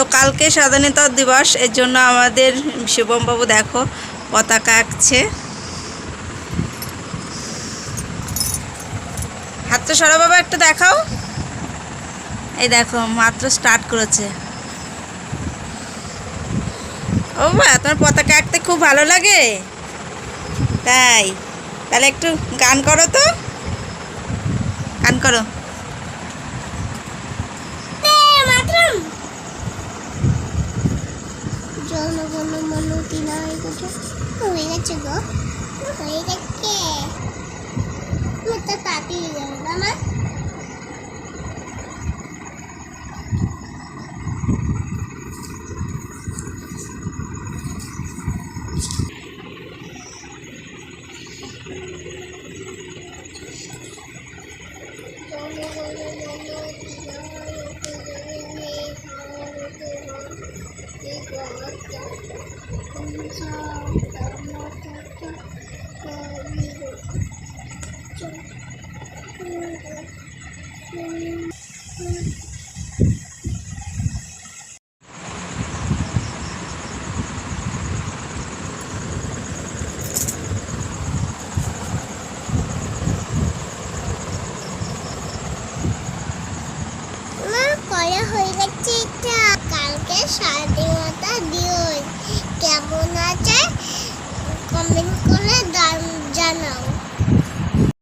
তো কালকে স্বাধীনতা দিবস, এর জন্য আমাদের শুভমবাবু দেখো পতাকা আঁকছে। হাতটা সরা বাবা, একটু দেখাও। এই দেখো, মাত্র স্টার্ট করেছে। ও বা তোমার পতাকা আঁকতে খুব ভালো লাগে। তাই, তাহলে একটু গান করো তো। গান করো। জনগণ মন দিনায় গো হয়ে গেছে গো হয়ে গেছে তো তাড়াতাড়ি যাবে আমার Thank you.